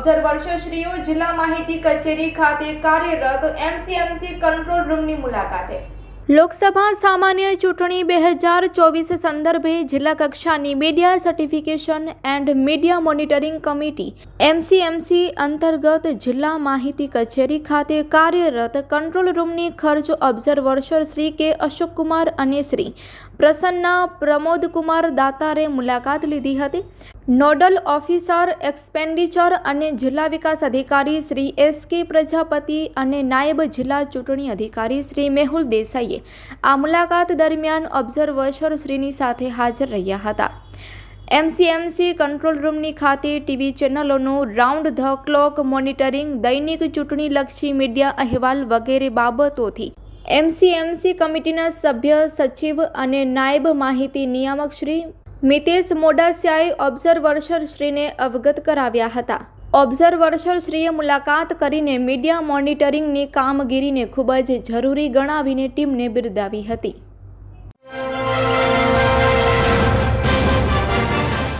ઓબ્ઝર્વર્સશ્રીઓ જિલ્લા માહિતી કચેરી ખાતે કાર્યરત એમસીએમસી કંટ્રોલ રૂમની મુલાકાતે. લોકસભા સામાન્ય ચૂંટણી બે હજાર ચોવીસ સંદર્ભે જિલ્લા કક્ષાની media certification and media monitoring committee MCMC અંતર્ગત જિલ્લા માહિતી કચેરી ખાતે કાર્યરત કંટ્રોલ રૂમની ખર્ચ ઓબ્ઝર્વર્સર શ્રી કે અશોકકુમાર અને શ્રી પ્રસન્ના પ્રમોદકુમાર દાતારે મુલાકાત લીધી હતી. નોડલ ઓફિસર, એક્સપેન્ડિચર અને જિલ્લા વિકાસ અધિકારી શ્રી એસ કે પ્રજાપતિ અને નાયબ જિલ્લા ચૂંટણી અધિકારી શ્રી મેહુલ દેસાઈએ આ મુલાકાત દરમિયાન ઓબ્ઝર્વર શ્રીની સાથે હાજર રહ્યા હતા. એમસીએમસી કંટ્રોલ રૂમની ખાતે ટીવી ચેનલોનું રાઉન્ડ ધ ક્લોક મોનિટરિંગ, દૈનિક ચૂંટણીલક્ષી મીડિયા અહેવાલ વગેરે બાબતોથી. એમસીએમસી કમિટીના સભ્ય, સચિવ અને નાયબ માહિતી નિયામક શ્રી મિતેશ મોડાસિયાએ ઓબ્ઝર્વર્શર શ્રીને અવગત કરાવ્યા હતા. ઓબ્ઝર્વર શ્રીએ મુલાકાત કરીને મીડિયા મોનિટરિંગની કામગીરીને ખૂબ જ જરૂરી ગણાવીને ટીમને બિરદાવી હતી.